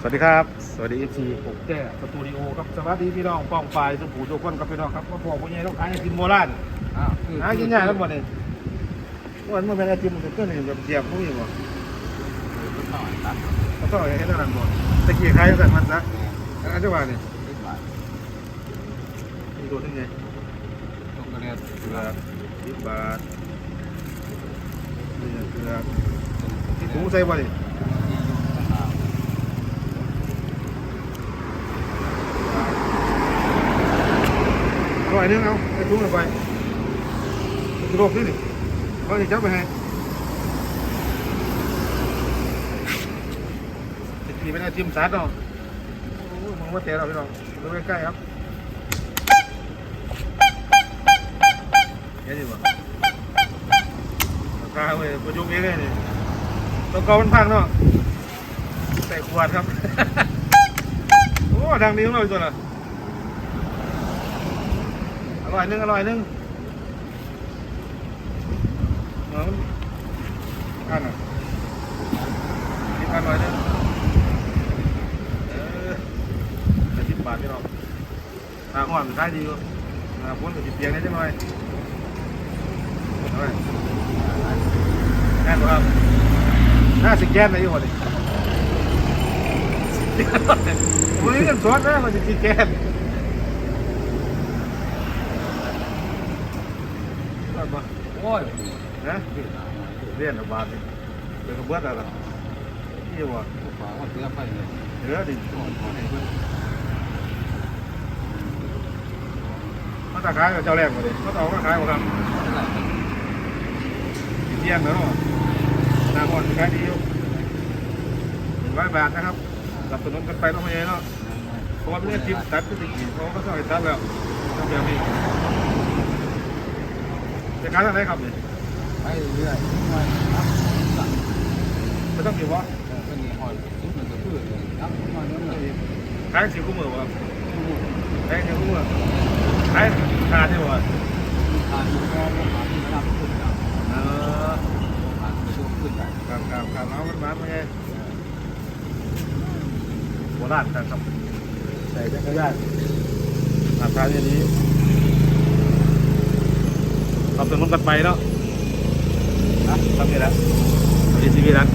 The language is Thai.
สวัสดีครับ สวัสดีเอฟซีผมแก่สตูดิโอครับสวัสดีพี่น้องป้องปลายสุผูทุกคนครับพี่น้องครับมาบอกว่าไงต้องขายไอติมโบราณอ้าวคือหากินยากกันหมดเลยวันมันเป็นไอติมมันก็เลยแบบเสียบพวกนี้หมดคือต่อตัดเขาต้องให้เท่านั้นหมดตะกี้ขายตั้งแต่มันนะอันเจ้าว่านี่สิบบาทมีตัวที่ไงตรงกระเรียนเกลือสิบบาทนี่เกลือที่ถุงใส่บ่ดิ อร่อยนึงเอาไอ้ถุงเอาไปกิโลนี่นี่เขาจะจับไปให้จะกินไม่ได้จิ้มซัดเนาะมองว่าเตะเราพี่น้องดูใกล้ๆครับเห็นดิบ่ราคาเว้ยประยุกต์เองเลยนี่ตัวเก่ามันพังเนาะใส่ขวดครับ โอ้ดังดีของเราอีกตัวน่ะ ร่อยนึงอร่อยนึงเหมือนอันน่ะนี่อร่อยนึงเออจะสิบบาทพี่น้องหาห่วงขายดีอยู่าพ้นกับสิบเปียงได้จังหน่อยเอาไว้แน่นครับหน้าสิแกนอะไรอยู่หมดเลยมึงเงินสดนะมันจ กินแกนรอดปะโอ้ยนะเรียนระบาดนี่เป็นกระเบื้องอะไรนี่วะขอว่าเสือไปเลยเหลือดิก่อนก่อนให้เพื่อนมาตาขายกับเจ้าแรกมาดิมาต่อก็ขายหมดครับเท่าไหร่กินเที่ยงแล้วเนาะนาก่อนขายดีอยู่หนึ่งร้อยบาทนะครับสนับสนุนกันไปต้องมาเนาะเพราะว่าไม่ได้ทิมตัดก็ติดเพราะว่าเขาต้องให้ตัดแล้วทำแบบนี้ จะขายอะไรครับเนี่ยไปเรื่อยๆไม่รับสั่งไม่ต้องเก็บวะเป็นยี่ห้อทุกมันจะพืชเลยรับมาเนื้อเลยขายสิบคู่มือวะขายสิบคู่มือขายขาดใช่วะทานแค่ผ่านที่รับขึ้นครับเออผ่านไปช่วงขึ้นไปครับครับครับเอามันมาไงโบราณกันครับใส่จักรยานราคาอย่างนี้เราเป็นมันกันไปเนาะนะทำนี่แหละดีซีวีนะ